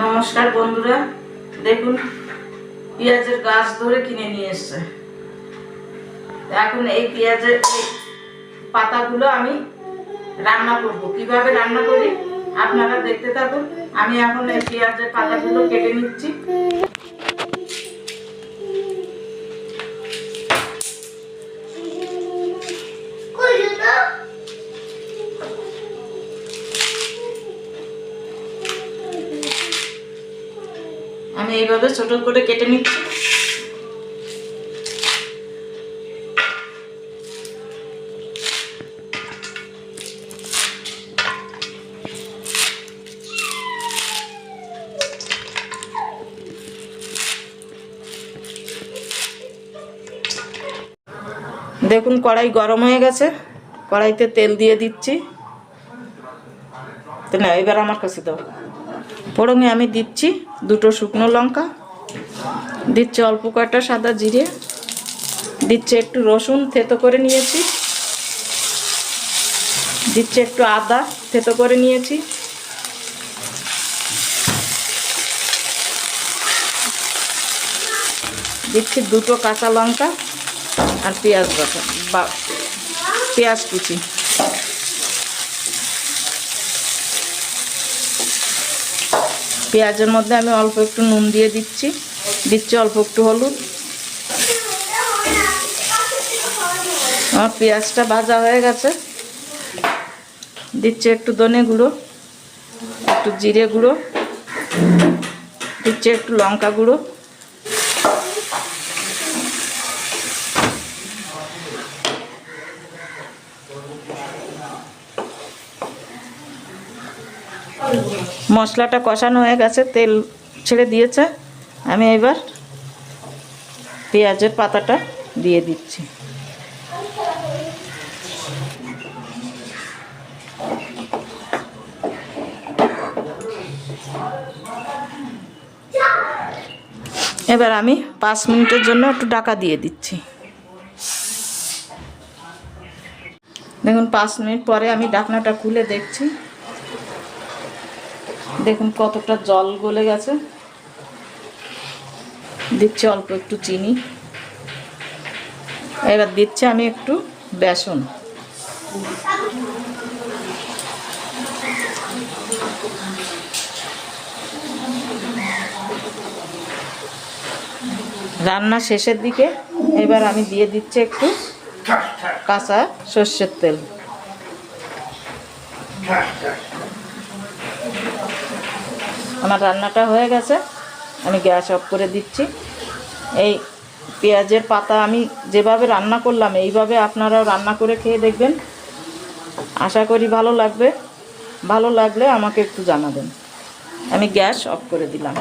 নমস্কার বন্ধুরা। দেখুন, পেঁয়াজের গাছ ধরে কিনে নিয়ে এসছে। এখন এই পেঁয়াজের পাতাগুলো আমি রান্না করব। কীভাবে রান্না করি? আপনারা দেখতে থাকুন। আমি এখন এই পেঁয়াজের পাতাগুলো কেটে নিচ্ছি। আমি এইভাবে ছোট করে কেটে নিচ্ছি। দেখুন, কড়াই গরম হয়ে গেছে। কড়াইতে তেল দিয়ে দিচ্ছি। তো না এবার আমার কাছে দাও। ফোড়নে আমি দিচ্ছি দুটো শুকনো লঙ্কা, দিচ্ছি অল্প কয়টা সাদা জিরে, দিচ্ছে একটু রসুন থেতো করে নিয়েছি, দিচ্ছে একটু আদা থেতো করে নিয়েছি। দিচ্ছি দুটো কাঁচা লঙ্কা আর পেঁয়াজ বাটা বা পেঁয়াজ কুচি। পেঁয়াজের মধ্যে আমি অল্প একটু নুন দিয়ে দিচ্ছি। দিচ্ছি অল্প একটু হলুদ। আমার পেঁয়াজটা ভাজা হয়ে গেছে। দিচ্ছি একটু ধনে গুঁড়ো, একটু জিরে গুঁড়ো, দিচ্ছি একটু লঙ্কা গুঁড়ো। মশলাটা কষানো হয়ে গেছে, তেল ছেড়ে দিয়েছে। আমি এবার পেঁয়াজের পাতাটা দিয়ে দিচ্ছি। এবার আমি পাঁচ মিনিটের জন্য একটু ডাকা দিয়ে দিচ্ছি। দেখুন, পাঁচ মিনিট পরে আমি ডাকনাটা খুলে দেখছি। দেখুন কতটা জল গলে গেছে। দিচ্ছি অল্প একটু চিনি। এবার দিচ্ছি আমি একটু বেসন। রান্না শেষের দিকে এবার আমি দিয়ে দিচ্ছি একটু কাঁচা সর্ষের তেল। আমার রান্নাটা হয়ে গেছে। আমি গ্যাস অফ করে দিচ্ছি। এই পেঁয়াজের পাতা আমি যেভাবে রান্না করলাম, এইভাবে আপনারাও রান্না করে খেয়ে দেখবেন। আশা করি ভালো লাগবে। ভালো লাগলে আমাকে একটু জানাবেন। আমি গ্যাস অফ করে দিলাম।